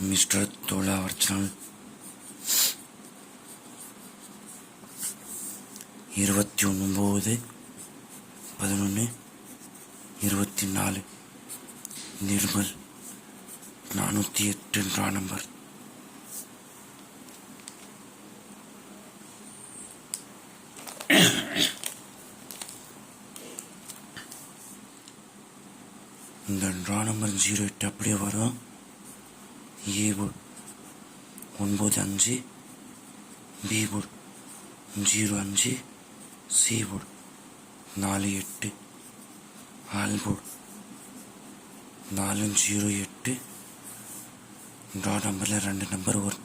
Mister தோலா original இருபத்தி ஒன்பது பதினொன்று இருபத்தி நாலு நிர்மல் நானூற்றி எட்டுன்றா நம்பர். இந்த ட்ரா நம்பர் ஜீரோ எட்டு அப்படியே வரும். ஏ ஒன்பது அஞ்சு பி ஜீரோ அஞ்சு சி நாலு எட்டு ஆல் நாலு ஜீரோ எட்டு ட்ரா நம்பரில் ரெண்டு நம்பர் வரும்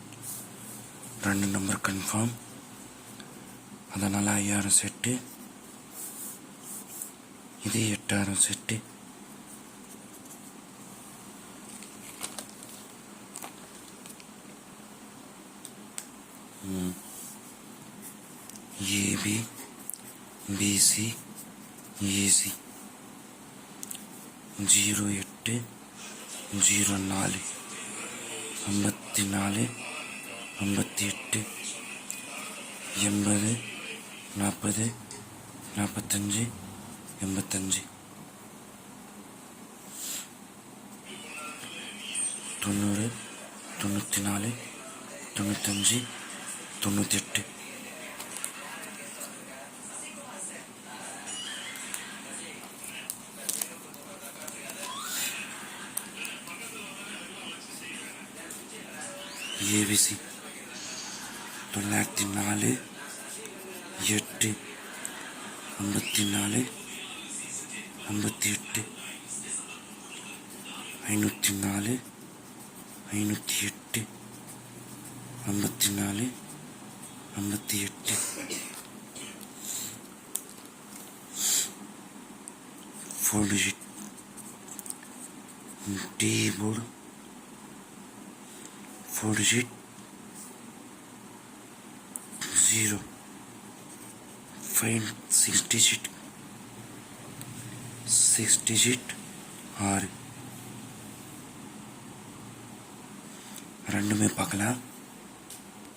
ரெண்டு நம்பர் கன்ஃபார்ம் அதனால் ஐயாயிரம் செட்டு இது எட்டாயிரம் set A B P C A C zero எட்டு ஜீரோ நாலு ஐம்பத்தி நாலு ஐம்பத்தி எட்டு எண்பது நாற்பது நாற்பத்தஞ்சு எண்பத்தஞ்சு தொண்ணூறு தொண்ணூற்றி நாலு தொண்ணூத்தஞ்சு தொண்ணூற்றி எட்டு. ஏபிசி தொள்ளாயிரத்தி நாலு எட்டு ஐம்பத்தி நாலு ஐம்பத்தி எட்டு ஐநூற்றி நாலு ஐநூற்றி எட்டு ஐம்பத்தி நாலு ஐம்பத்தி எட்டு four digit D board four digit zero five six digit six digit ஆறு ரெண்டுமே பார்க்கலாம்